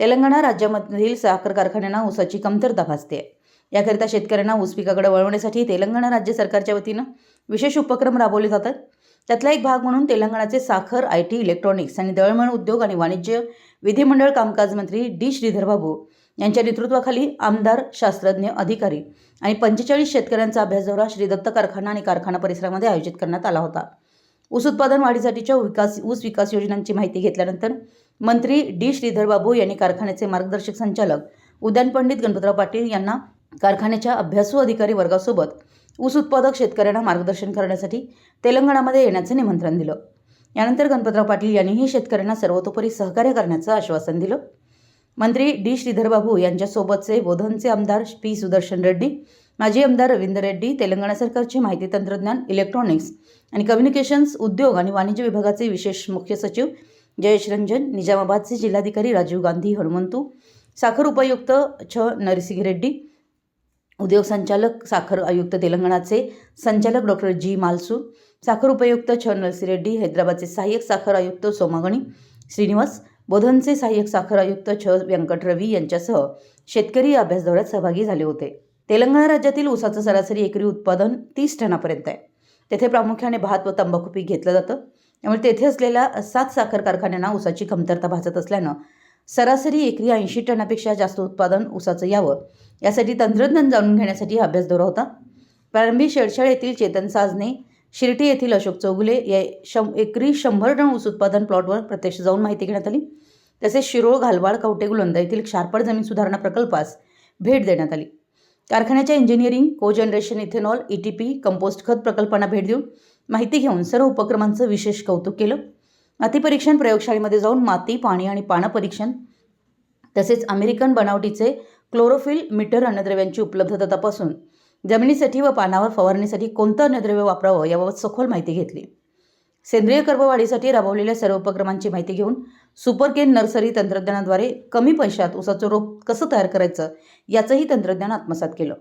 तेलंगणा राज्यामधील साखर कारखान्यांना ऊसाची कमतरता भासते. याकरिता शेतकऱ्यांना ऊस पिकाकडे वळवण्यासाठी तेलंगणा राज्य सरकारच्या वतीनं विशेष उपक्रम राबवले जातात. त्यातला एक भाग म्हणून तेलंगणाचे साखर आय टी इलेक्ट्रॉनिक्स आणि दळणवळण उद्योग आणि वाणिज्य विधिमंडळ कामकाज मंत्री डी श्रीधरबाबू यांच्या नेतृत्वाखाली आमदार शास्त्रज्ञ अधिकारी आणि पंचेचाळीस शेतकऱ्यांचा अभ्यास दौरा श्री दत्त कारखाना आणि कारखाना परिसरामध्ये आयोजित करण्यात आला होता. ऊस उत्पादन वाढीसाठीच्या विकास ऊस विकास योजनांची माहिती घेतल्यानंतर मंत्री डी. श्रीधर बाबू यांनी कारखान्याचे मार्गदर्शक संचालक उद्यान पंडित गणपतराव पाटील यांना कारखान्याच्या अभ्यासू अधिकारी वर्गासोबत ऊस उत्पादक शेतकऱ्यांना मार्गदर्शन करण्यासाठी तेलंगणामध्ये येण्याचं निमंत्रण दिलं. यानंतर गणपतराव पाटील यांनीही शेतकऱ्यांना सर्वतोपरी सहकार्य करण्याचं आश्वासन दिलं. मंत्री डी. श्रीधरबाबू यांच्यासोबतचे बोधनचे आमदार पी. सुदर्शन रेड्डी माजी आमदार रवींद्र रेड्डी तेलंगणा सरकारचे माहिती तंत्रज्ञान इलेक्ट्रॉनिक्स आणि कम्युनिकेशन्स उद्योग आणि वाणिज्य विभागाचे विशेष मुख्य सचिव जयेश रंजन निजामाबादचे जिल्हाधिकारी राजीव गांधी हनुमंतू साखर उपायुक्त छ नरसिंह रेड्डी उद्योग संचालक साखर आयुक्त तेलंगणाचे संचालक डॉक्टर जी मालसू साखर उपायुक्त छ नरसिंह रेड्डी हैदराबादचे सहाय्यक साखर आयुक्त सोमागणी श्रीनिवास बोधनचे सहाय्यक साखर आयुक्त छ व्यंकट रवी यांच्यासह शेतकरी अभ्यास दौऱ्यात सहभागी झाले होते. तेलंगणा राज्यातील ऊसाचं सरासरी एकरी उत्पादन तीस टनापर्यंत आहे. तेथे प्रामुख्याने भात व तंबाखू पीक घेतलं जातं. त्यामुळे तेथे असलेल्या सात साखर कारखान्यांना ऊसाची कमतरता भासत असल्यानं सरासरी एकरी ऐंशी टनापेक्षा जास्त उत्पादन ऊसाचं यावं यासाठी तंत्रज्ञान जाणून घेण्यासाठी हा अभ्यास दौरा होता. प्रारंभी शेडशाळ येथील चेतन साजने शिर्टी येथील अशोक चौगुले या शं एकरी शंभर टन ऊस उत्पादन प्लॉटवर प्रत्यक्ष जाऊन माहिती घेण्यात आली. तसेच शिरोळ घालवाड कवटेगुलंदा येथील क्षारपड जमीन सुधारणा प्रकल्पास भेट देण्यात आली. कारखान्याच्या engineering co generation ethanol E T P compost खत प्रकल्पांना भेट देऊन माहिती घेऊन सर्व उपक्रमांचं विशेष कौतुक केलं. माती परीक्षण प्रयोगशाळेमध्ये जाऊन माती पाणी आणि पानं परीक्षण तसेच अमेरिकन बनावटीचे क्लोरोफिल मीटर अन्नद्रव्यांची उपलब्धता तपासून जमिनीसाठी व पानावर फवारणीसाठी कोणतं अन्नद्रव्य वापरावं याबाबत सखोल माहिती घेतली. सेंद्रिय कर्मवाढीसाठी राबवलेल्या सर्व उपक्रमांची माहिती घेऊन सुपर केन नर्सरी तंत्रज्ञानाद्वारे कमी पैशात ऊसाचं रोप कसं तयार करायचं याचंही तंत्रज्ञान आत्मसात केलं.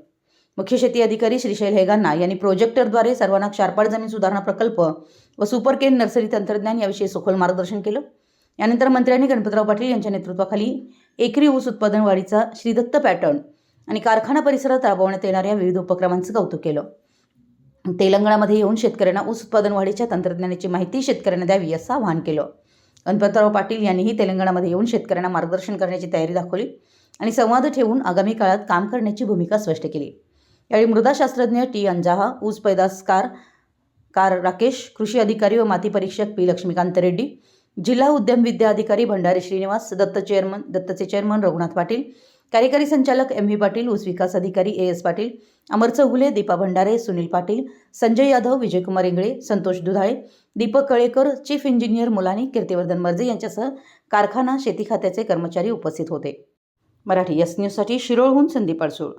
मुख्य शेती अधिकारी श्रीशैल हेगांना यांनी प्रोजेक्टरद्वारे सर्वांना क्षारपाड जमीन सुधारणा प्रकल्प व सुपर केन नर्सरी तंत्रज्ञान याविषयी सखोल मार्गदर्शन केलं. यानंतर मंत्र्यांनी गणपतराव पाटील यांच्या नेतृत्वाखाली एकरी ऊस उत्पादन वाढीचा श्रीदत्त पॅटर्न आणि कारखाना परिसरात राबवण्यात येणाऱ्या विविध उपक्रमांचं कौतुक केलं. तेलंगणामध्ये येऊन शेतकऱ्यांना ऊस उत्पादन वाढीच्या तंत्रज्ञानाची माहिती शेतकऱ्यांना द्यावी असं आवाहन केलं. गणपतराव पाटील यांनीही तेलंगणामध्ये येऊन शेतकऱ्यांना मार्गदर्शन करण्याची तयारी दाखवली आणि संवाद ठेवून आगामी काळात काम करण्याची भूमिका स्पष्ट केली. यावेळी मृदाशास्त्रज्ञ टी. अंजाहा ऊस पैदासकार कार राकेश कृषी अधिकारी व माती परीक्षक पी. लक्ष्मीकांत रेड्डी जिल्हा उद्यम विद्या अधिकारी भंडारी श्रीनिवास दत्त चेअरमन दत्तचे चेअरमन रघुनाथ पाटील कार्यकारी संचालक एम व्ही पाटील ऊस विकास अधिकारी A S Patil Amar Chougule Deepa Bhandare Sunil Patil Sanjay Yadav Vijaykumar Ingale Santosh Dudhale Deepak Kalekar chief engineer Mulani Kirtivardhan Marje यांच्यासह कारखाना शेती खात्याचे कर्मचारी उपस्थित होते. मराठी यस न्यूजसाठी शिरोळहून संदीप अडसूळ.